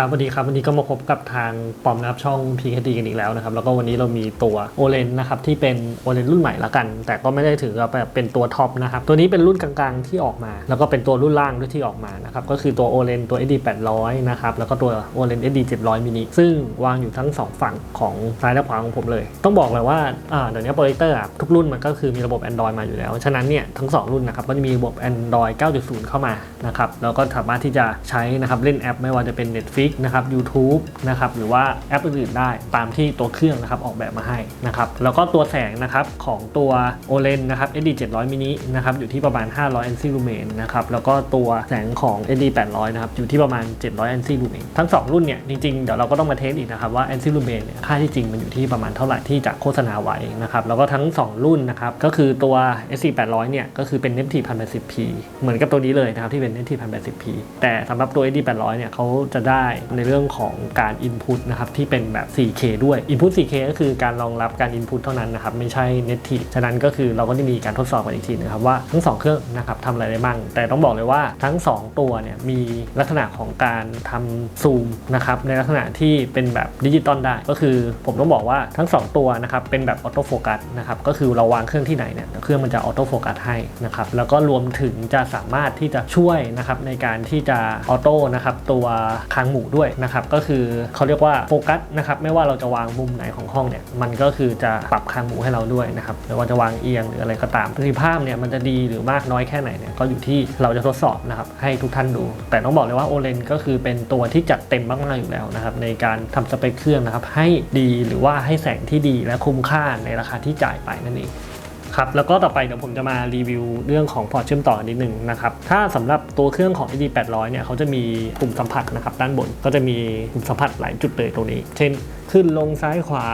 ครับสวัสดีครับวันนี้ก็มาพบกับทางปอมนะครับช่อง PKD กันอีกแล้วนะครับ แล้วก็วันนี้เรามีตัว o l e n นะครับที่เป็น o l e n รุ่นใหม่ละกัน แต่ก็ไม่ได้ถือว่าแบบเป็นตัวท็อปนะครับ ตัวนี้เป็นรุ่นกลางๆที่ออกมา แล้วก็เป็นตัวรุ่นล่างด้วยที่ออกมานะครับ ก็คือตัว o l e n ตัว SD 800นะครับ แล้วก็ตัว o l e n SD 700 mini ซึ่งวางอยู่ทั้งสองฝั่งของซ้ายและขวาของผมเลย ต้องบอกเลยว่าอ่าเดี๋ยวนี้โปรเจคเตอร์ทุกรุ่นมันก็คือมีระบบ Android มาอยู่แล้ว ฉะนั้นเนี่ยทั้งสองรุ่นนะครับก็จะมีระบบ Android 9.0 เข้ามานะครับแล้วก็สามารถที่จะใช้นะครับเล่นแอป ไม่ว่าจะเป็น Netflix นะครับ YouTube นะครับหรือว่าแอปอื่นๆได้ตามที่ตัวเครื่องนะครับออกแบบมาให้นะครับแล้วก็ตัวแสงนะครับของตัว OLED นะครับ SD 700 mini นะครับอยู่ที่ประมาณ 500 ANSI lumen นะครับแล้วก็ตัวแสงของ SD 800 นะครับอยู่ที่ประมาณ 700 ANSI lumen ทั้ง 2 รุ่นเนี่ยจริงๆ เดี๋ยวเราก็ต้องมาเทสอีกนะครับว่า ANSI lumen เนี่ยค่าที่จริงมันอยู่ที่ประมาณเท่าไหร่ที่จะโฆษณาไว้นะครับแล้วก็ทั้ง 2 รุ่นนะครับก็คือตัว SD 800 เนี่ยก็คือเป็น Native 1080p เหมือนกับตัวนี้เลยนะครับที่เป็น Native 1080p แต่สำหรับตัว SD 800 เนี่ยเขาจะได้ในเรื่องของการ Input นะครับที่เป็นแบบ 4K ด้วย Input 4K ก็คือการรองรับการ Input เท่านั้นนะครับไม่ใช่ Native ฉะนั้นก็คือเราก็จะมีการทดสอบกันอีกทีนะครับว่าทั้ง 2 เครื่องนะครับทำอะไรได้บ้าง แต่ต้องบอกเลยว่าทั้ง 2 ตัวเนี่ยมีลักษณะของการทำซูมนะครับในลักษณะที่เป็นแบบดิจิตอลได้ ก็คือผมต้องบอกว่าทั้ง 2 ตัวนะครับเป็นแบบออโต้โฟกัสนะครับก็คือเราวางเครื่องที่ไหนเนี่ยเครื่องมันจะออโต้โฟกัสให้นะครับแล้วก็รวมถึงจะสามารถที่จะช่วยนะครับในการที่จะออโต้นะครับตัวค้างหมด้วยนะครับก็คือเขาเรียกว่าโฟกัสนะครับไม่ว่าเราจะวางมุมไหนของห้องเนี่ยมันก็คือจะปรับคางหมูให้เราด้วยนะครับไม่ว่าจะวางเอียงหรืออะไรก็ตามประสิทธิภาพเนี่ยมันจะดีหรือมากน้อยแค่ไหนเนี่ยก็อยู่ที่เราจะทดสอบนะครับให้ทุกท่านดู แต่ต้องบอกเลยว่าโอเลนก็คือเป็นตัวที่จัดเต็มมากๆอยู่แล้วนะครับในการทำสเปคเครื่องนะครับให้ดีหรือว่าให้แสงที่ดีและคุ้มค่าในราคาที่จ่ายไปนั่นเอง ครับแล้วก็ต่อไปเดี๋ยวผมจะมารีวิวเรื่องของพอร์ตเชื่อมต่อนิดหนึ่งนะครับถ้าสำหรับตัวเครื่องของ ID 800เนี่ยเขาจะมีปุ่มสัมผัสนะครับด้านบนก็จะมีปุ่มสัมผัสหลายจุดเลยตรงนี้ เช่น ขึ้นลงซ้ายขวา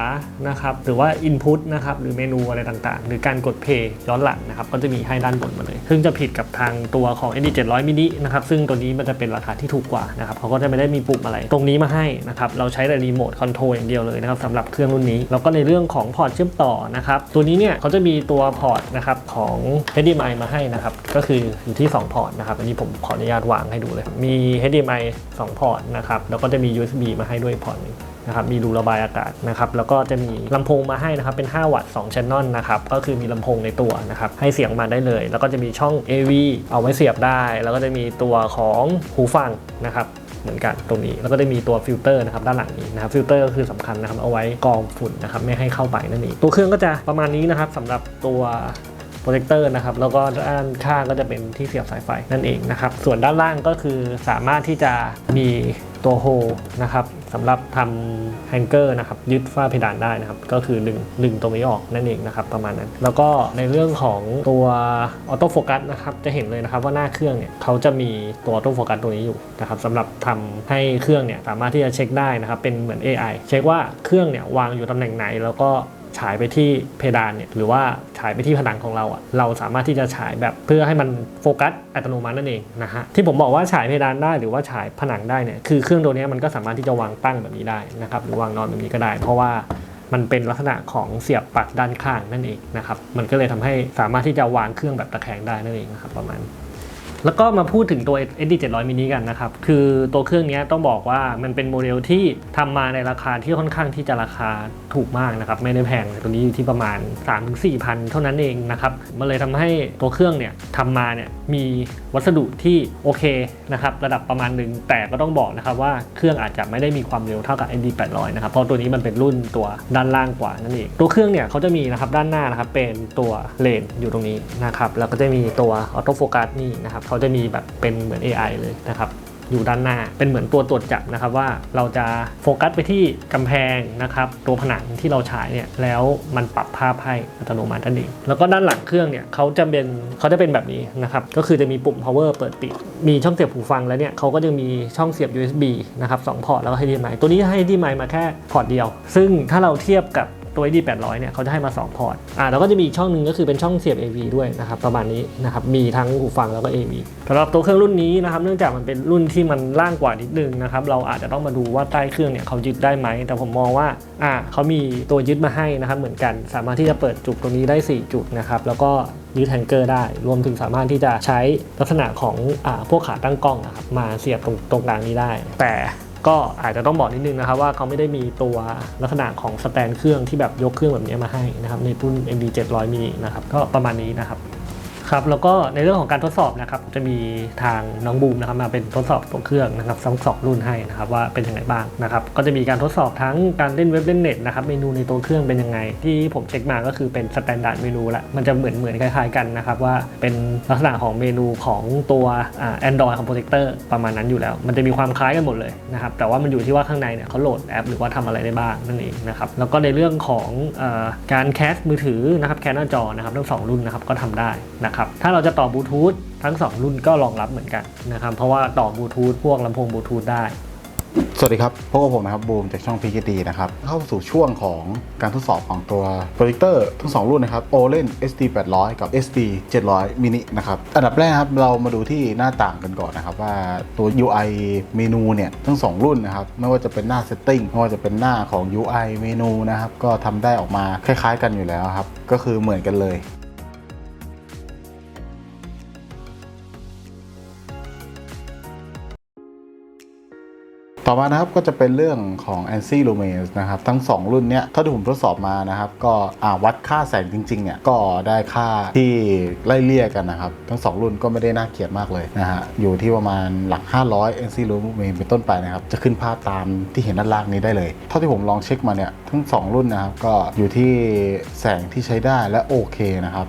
นะครับหรือว่า Input นะครับหรือเมนูอะไรต่างๆ หรือการกด Play ย้อนหลังนะครับก็จะมีให้ด้านบนมาเลย ซึ่งจะผิดกับทางตัวของ SD 700 mini นะครับซึ่งตัวนี้มันจะเป็นราคาที่ถูกกว่านะครับเขาก็จะไม่ได้มีปุ่มอะไร ตรงนี้มาให้นะครับเราใช้แต่รีโมทคอนโทรลอย่างเดียวเลยนะครับสำหรับเครื่องรุ่นนี้ แล้วก็ในเรื่องของพอร์ตเชื่อมต่อนะครับตัวนี้เนี่ยเขาจะมีตัวพอร์ตนะครับของ HDMI มาให้นะครับก็คืออยู่ที่ 2 พอร์ตนะครับอันนี้ผมขออนุญาตวางให้ดูเลย มี HDMI 2 พอร์ตนะครับแล้วก็จะมี USB มาให้ด้วยพอร์ตนึง นะครับมีรูระบายอากาศนะครับแล้วก็จะมีลำโพงมาให้นะครับเป็น 5 วัตต์2 channel นะครับก็คือมีลำโพงในตัวนะครับให้เสียงมาได้เลย แล้วก็จะมีช่อง AV เอาไว้เสียบได้ แล้วก็จะมีตัวของหูฟังนะครับเหมือนกันตรงนี้แล้วก็จะมีตัวฟิลเตอร์นะครับด้านหลังนี้นะครับฟิลเตอร์ก็คือสำคัญนะครับเอาไว้กรองฝุ่นนะครับไม่ให้เข้าไปนั่นเองตัวเครื่องก็จะประมาณนี้นะครับสำหรับตัวโปรเจคเตอร์นะครับแล้วก็ด้านข้างก็จะเป็นที่เสียบสายไฟนั่นเองนะครับส่วนด้านล่างก็คือสามารถที่จะมีตัวโฮนะครับ สำหรับทำแฮงเกอร์นะครับยึดฝ้าเพดานได้นะครับ ก็คือดึงดึงตรงนี้ออกนั่นเองนะครับประมาณนั้น แล้วก็ในเรื่องของตัวออโต้โฟกัสนะครับจะเห็นเลยนะครับว่าหน้าเครื่องเนี่ยเขาจะมีตัวออโต้โฟกัสตัวนี้อยู่นะครับสำหรับทำให้เครื่องเนี่ยสามารถที่จะเช็คได้นะครับเป็นเหมือน AI เช็คว่าเครื่องเนี่ยวางอยู่ตำแหน่งไหน แล้วก็ ฉายไปที่เพดานเนี่ยหรือว่าฉายไปที่ผนังของเราอะ่ะเราสามารถที่จะฉายแบบเพื่อให้มันโฟกัสอัตโนมัตินั่นเองนะฮะที่ผมบอกว่าฉายเพดานได้หรือว่าฉายผนังได้เนี่ยคือเครื่องตัวนี้มันก็สามารถที่จะวางตั้งแบบนี้ได้นะครับหรือวางนอนแบบนี้ก็ได้ เพราะว่ามันเป็นลักษณะของเสียบปลั๊กด้านข้างนั่นเองนะครับมันก็เลยทำให้สามารถที่จะวางเครื่องแบบตะแคงได้นั่นเองนะครับประมาณ แล้วก็มาพูดถึงตัว SD 700 mini กันนะครับ คือตัวเครื่องนี้ต้องบอกว่ามันเป็นโมเดลที่ทำมาในราคาที่ค่อนข้างที่จะราคาถูกมากนะครับ ไม่ได้แพงตัวนี้อยู่ที่ประมาณ 3-4พันเท่านั้นเองนะครับ มันเลยทำให้ตัวเครื่องเนี่ยทำมาเนี่ยมีวัสดุที่โอเคนะครับระดับประมาณหนึ่งแต่ก็ต้องบอกนะครับว่าเครื่องอาจจะไม่ได้มีความเร็วเท่ากับ SD 800นะครับเพราะตัวนี้มันเป็นรุ่นตัวด้านล่างกว่านั่นเองตัวเครื่องเนี่ยเขาจะมีนะครับด้านหน้านะครับเป็นตัวเลนอยู่ตรงนี้นะครับแล้วก็จะมีตัวออโต้โฟกัสนี่นะครับเขาจะมีแบบเป็นเหมือน AI เลยนะครับอยู่ด้านหน้าเป็นเหมือนตัวตรวจจับนะครับว่าเราจะโฟกัสไปที่กำแพงนะครับตัวผนังที่เราฉายเนี่ยแล้วมันปรับภาพให้อัตโนมัตินั่นเองแล้วก็ด้านหลังเครื่องเนี่ยเขาจะเป็นเขาจะเป็นแบบนี้นะครับก็คือจะมีปุ่ม power เปิดปิด มีช่องเสียบหูฟังแล้วเนี่ยเขาก็จะมีช่องเสียบ USB นะครับสองพอร์ตแล้วก็ HDMI ตัวนี้ให้ HDMI มาแค่พอร์ตเดียว ซึ่งถ้าเราเทียบกับ ตัว SD 800เนี่ยเขาจะให้มา 2 พอร์ตอ่าแล้วก็จะมีอีกช่องหนึ่งก็คือเป็นช่องเสียบ AV ด้วยนะครับประมาณนี้นะครับมีทั้งหูฟังแล้วก็ AV สำหรับตัวเครื่องรุ่นนี้นะครับเนื่องจากมันเป็นรุ่นที่มันล่างกว่านิดนึงนะครับเราอาจจะต้องมาดูว่าใต้เครื่องเนี่ยเขายึดได้ไหม แต่ผมมองว่าอ่าเขามีตัวยึดมาให้นะครับเหมือนกัน สามารถที่จะเปิดจุกตรงนี้ได้ 4 จุดนะครับแล้วก็ยึดแฮงเกอร์ได้ รวมถึงสามารถที่จะใช้ลักษณะของอ่าพวกขาตั้งกล้องนะครับมาเสียบตรงตรงกลางนี้ได้ แต่ ก็อาจจะต้องบอกนิดนึงนะครับว่าเขาไม่ได้มีตัวลักษณะของสแตนเครื่องที่แบบยกเครื่องแบบนี้มาให้นะครับในรุ่น MD 700 mini นะครับก็ประมาณนี้นะครับ ครับแล้วก็ในเรื่องของการทดสอบนะครับจะมีทางน้องบูมนะครับมาเป็นทดสอบตัวเครื่องนะครับทั้งสองรุ่นให้นะครับว่าเป็นยังไงบ้างนะครับก็จะมีการทดสอบทั้งการเล่นเว็บเล่นเน็ตนะครับเมนูในตัวเครื่องเป็นยังไง ที่ผมเช็คมาก็คือเป็นสแตนดาร์ดเมนูละมันจะเหมือนเหมือนคล้ายๆกันนะครับว่าเป็นลักษณะของเมนูของตัวแอ่า Android ของโปรเจคเตอร์ประมาณนั้นอยู่แล้ว มันจะมีความคล้ายกันหมดเลยนะครับแต่ว่ามันอยู่ที่ว่าข้างในเนี่ยเขาโหลดแอปหรือว่าทำอะไรได้บ้างนั่นเองนะครับแล้วก็ในเรื่องของอการแคสมือถือนะครับแคสหน้าจอนะครับทั้งสองรุ่นนะครับก็ทำได้นะครับถ้าเราจะต่อบลูทูธทั้งสองรุ่นก็รองรับเหมือนกันนะครับเพราะว่าต่อบลูทูธพวกลำโพงบลูทูธได้ สวัสดีครับพบกับผมนะครับบูมจากช่อง p k d นะครับ เข้าสู่ช่วงของการทดสอบของตัวโปรเจคเตอร์ทั้ง 2 รุ่นนะครับ OLED SD 800 กับ SD 700 mini นะครับ อันดับแรกครับ เรามาดูที่หน้าต่างกันก่อนนะครับ ว่าตัว UI เมนูเนี่ย ทั้ง 2 รุ่นนะครับ ไม่ว่าจะเป็นหน้า Setting ไม่ว่าจะเป็นหน้าของ UI เมนูนะครับ ก็ทำได้ออกมาคล้ายๆ กันอยู่แล้วครับ ก็คือเหมือนกันเลย ต่อมานะครับก็จะเป็นเรื่องของ ANSI Lumens นะครับ ทั้ง 2 รุ่นเนี้ยถ้าที่ผมทดสอบมานะครับ ก็อ่าวัดค่าแสงจริงๆเนี่ยก็ได้ค่าที่ไล่เลี่ยกันนะครับ ทั้ง 2 รุ่นก็ไม่ได้น่าเกลียดมากเลยนะฮะอยู่ที่ประมาณหลัก 500 ANSI Lumens เป็นต้นไปนะครับ จะขึ้นภาพตามที่เห็นด้านล่างนี้ได้เลย เท่าที่ผมลองเช็คมาเนี่ยทั้ง 2 รุ่นนะครับก็อยู่ที่แสงที่ใช้ได้และโอเคนะครับ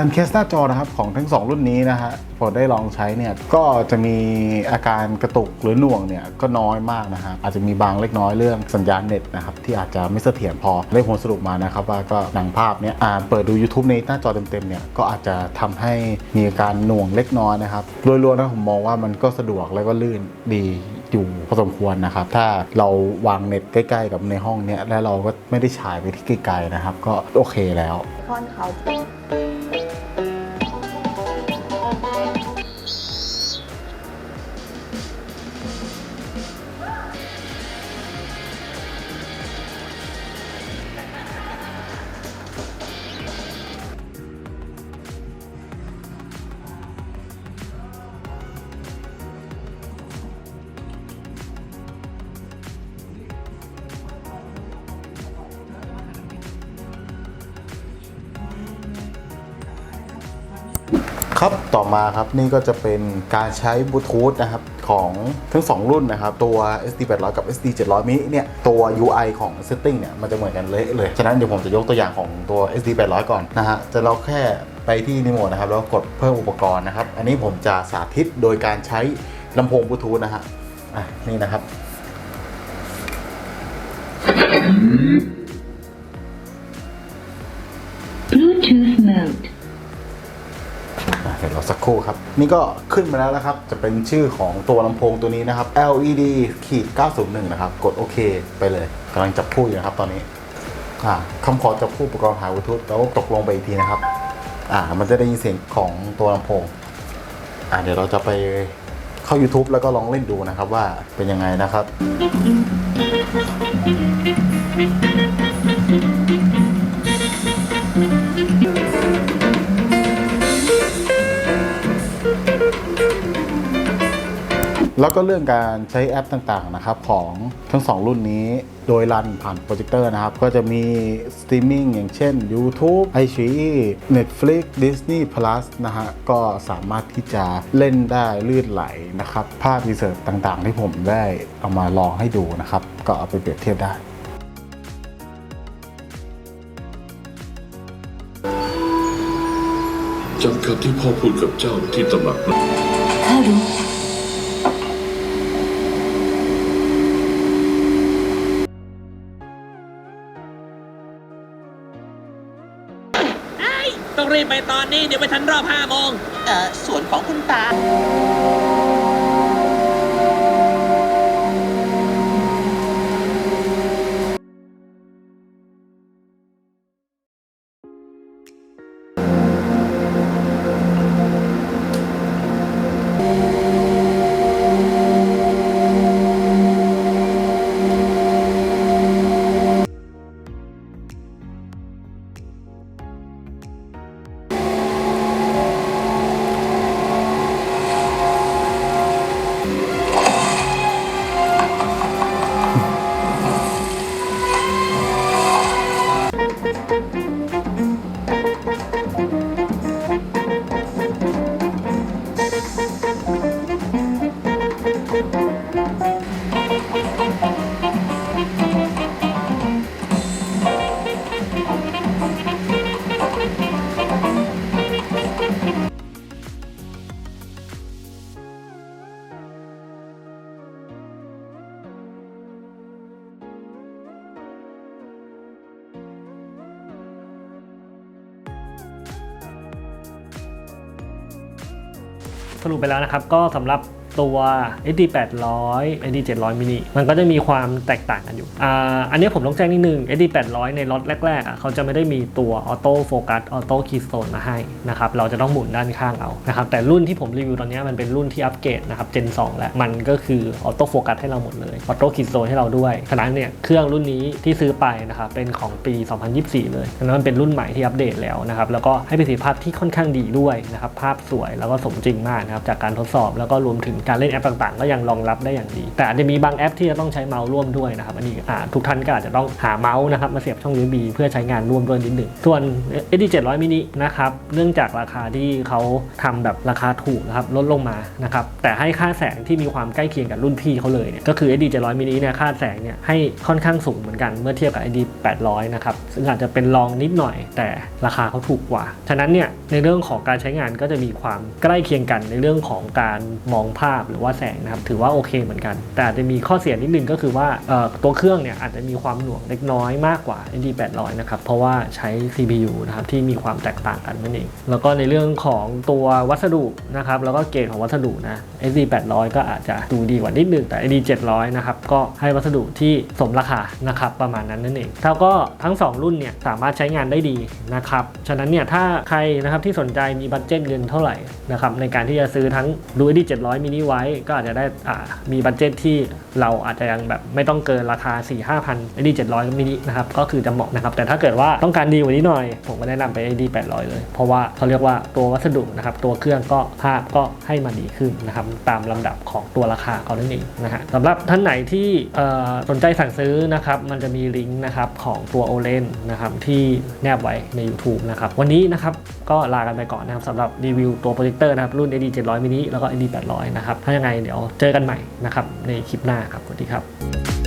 การแคสหน้าจอนะครับของทั้ง 2 รุ่นนี้นะฮะพอได้ลองใช้เนี่ยก็จะมีอาการกระตุกหรือหน่วงเนี่ยก็น้อยมากนะฮะอาจจะมีบางเล็กน้อยเรื่องสัญญาณเน็ตนะครับที่อาจจะไม่เสถียรพอได้ผลสรุปมานะครับว่าก็หนังภาพเนี่ยอ่าเปิดดู YouTube ในหน้าจอเต็มๆเนี่ยก็อาจจะทำให้มีอาการหน่วงเล็กน้อยนะครับโดยรวมนะผมมองว่ามันก็สะดวกแล้วก็ลื่นดี อยู่พอสมควรนะครับ ถ้าเราวางเน็ตใกล้ ๆ กับในห้องเนี้ยแล้วเราก็ไม่ได้ฉายไปที่ไกลๆนะครับ ก็โอเคแล้วคอนเขา ครับต่อมาครับนี่ก็จะเป็นการใช้บลูทูธนะครับของทั้ง 2 รุ่นนะครับ ตัว SD 800 กับ SD 700 m i เนี่ยตัว UI ของ setting เนี่ยมันจะเหมือนกันเละเลย ฉะนั้นเดี๋ยวผมจะยกตัวอย่างของตัว SD 800 ก่อนนะฮะจะเราแค่ไปที่นิโมดนะครับ แล้วกดเพิ่มอุปกรณ์นะครับ อันนี้ผมจะสาธิตโดยการใช้ลำโพงบลูทูธนะฮะอะนี่นะครับ Bluetooth mode. ดี๋ยวเราสักครู่ครับ นี่ก็ขึ้นมาแล้วนะครับ จะเป็นชื่อของตัวลำโพงตัวนี้นะครับ LED ขีด901 นะครับ กดโอเคไปเลยกำลังจับคู่อยู่นะครับตอนนี้อ่าคำขอจับคู่อุปกรณ์หาบลูทูธแล้วตกลงไปอีกทีนะครับ อ่า มันจะได้ยินเสียงของตัวลำโพง อ่าเดี๋ยวเราจะไปเข้า YouTube แล้วก็ลองเล่นดูนะครับว่าเป็นยังไงนะครับ แล้วก็เรื่องการใช้แอปต่างๆนะครับของทั้ง 2 รุ่นนี้โดยรันผ่านโปรเจคเตอร์นะครับ ก็จะมีสตรีมมิ่งอย่างเช่น YouTube iQIYI Netflix Disney Plus นะฮะ ก็สามารถที่จะเล่นได้ลื่นไหลนะครับ ภาพรีเสิร์ชต่างๆ ที่ผมได้เอามาลองให้ดูนะครับ ก็เอาไปเปรียบเทียบได้จำคำที่พ่อพูดกับเจ้าที่ตำหนักนั้นข้ารู้ รีบไปตอนนี้เดี๋ยวไปทันรอบห้าโมงเอ่อส่วนของคุณตา สรุปไปแล้วนะครับ ก็สำหรับ ตัว SD 800 SD 700 mini มันก็จะมีความแตกต่างกันอยู่อ่าอันนี้ผมต้องแจ้งนิดนึง SD 800 ในล็อตแรกๆอะเขาจะไม่ได้มีตัวออโต้โฟกัสออโต้คีย์โ n นมาให้นะครับเราจะต้องหมุนด้านข้างเอานะครับแต่รุ่นที่ผมรีวิวตอนนี้มันเป็นรุ่นที่อัปเกรดนะครับ Gen 2แล้ว มันก็คือออโต้โฟกัสให้เราหมดเลยออโต้คีย์โ n นให้เราด้วยฉะนั้นเนี่ยเครื่องรุ่นนี้ที่ซื้อไปนะครับเป็นของปี 2024 เลยฉะนั้นมันเป็นรุ่นใหม่ที่อัปเดตแล้วนะครับแล้วก็ให้ประสิทธิภาพที่ค่อนข้างดีด้วยนะครับภาพสวยแล้วก็สมจริงมากนะครับจากการทดสอบแล้วก็รวมถึงการเล่นแอปต่างๆ ก็ยังรองรับได้อย่างดี แต่อาจจะมีบางแอปที่จะต้องใช้เมาส์ร่วมด้วยนะครับอันนี้ทุกท่านก็อาจจะต้องหาเมาส์นะครับมาเสียบช่อง USB เพื่อใช้งานร่วมด้วยนิดหนึ่งส่วน SD 700 mini นะครับเนื่องจากราคาที่เขาทำแบบราคาถูกนะครับลดลงมานะครับแต่ให้ค่าแสงที่มีความใกล้เคียงกับรุ่นพี่เขาเลยเนี่ยก็คือ SD 700 mini เนี่ยค่าแสงเนี่ยให้ค่อนข้างสูงเหมือนกันเมื่อเทียบกับ SD 800 นะครับซึ่งอาจจะเป็นรองนิดหน่อย แต่ราคาเขาถูกกว่า ฉะนั้นเนี่ยในเรื่องของการใช้งานก็จะมีความใกล้เคียงกันในเรื่องของการมองภาพหรือว่าแสงนะครับถือว่าโอเคเหมือนกัน แต่อาจจะมีข้อเสียนิดนึงก็คือว่าตัวเครื่องเนี่ยอาจจะมีความหน่วงเล็กน้อยมากกว่า SD 800นะครับเพราะว่าใช้ CPU นะครับที่มีความแตกต่างกันนั่นเองแล้วก็ในเรื่องของตัววัสดุนะครับแล้วก็เกรดของวัสดุนะ SD 800ก็อาจจะดูดีกว่านิดนึงแต่ SD 700นะครับก็ให้วัสดุที่สมราคานะครับประมาณนั้นนั่นเองแล้วก็ทั้ง 2 รุ่นเนี่ยสามารถใช้งานได้ดีนะครับฉะนั้นเนี่ยถ้าใครนะครับที่สนใจมีบัตเจ็ตเงินเท่าไหร่นะครับในการที่จะซื้อทั้งดู SD 700 mini ไว้ก็อาจจะได้มีบัตเจตที่เราอาจจะยังแบบไม่ต้องเกินราคา 4 5 0 0 0 SD 700 mini นะครับก็คือจะเหมาะนะครับแต่ถ้าเกิดว่าต้องการดีกว่านี้หน่อย ผมก็แนะนำไป SD 800 เลย เพราะว่าเขาเรียกว่าตัววัสดุนะครับตัวเครื่องก็ภาพก็ให้มาดีขึ้นนะครับตามลำดับของตัวราคาเขานั่นเองนะฮะสำหรับท่านไหนที่สนใจสั่งซื้อนะครับมันจะมีลิงก์นะครับของตัว o l e n นนะครับที่แนบไว้ใน YouTube นะครับวันนี้นะครับก็ลากันไปก่อนนะครับสำหรับรีวิวตัวโปรเจคเตอร์นะครับรุ่น AD 700 mini แล้วก็ AD 800นะครับ ถ้ายังไงเดี๋ยวเจอกันใหม่นะครับในคลิปหน้าครับสวัสดีครับ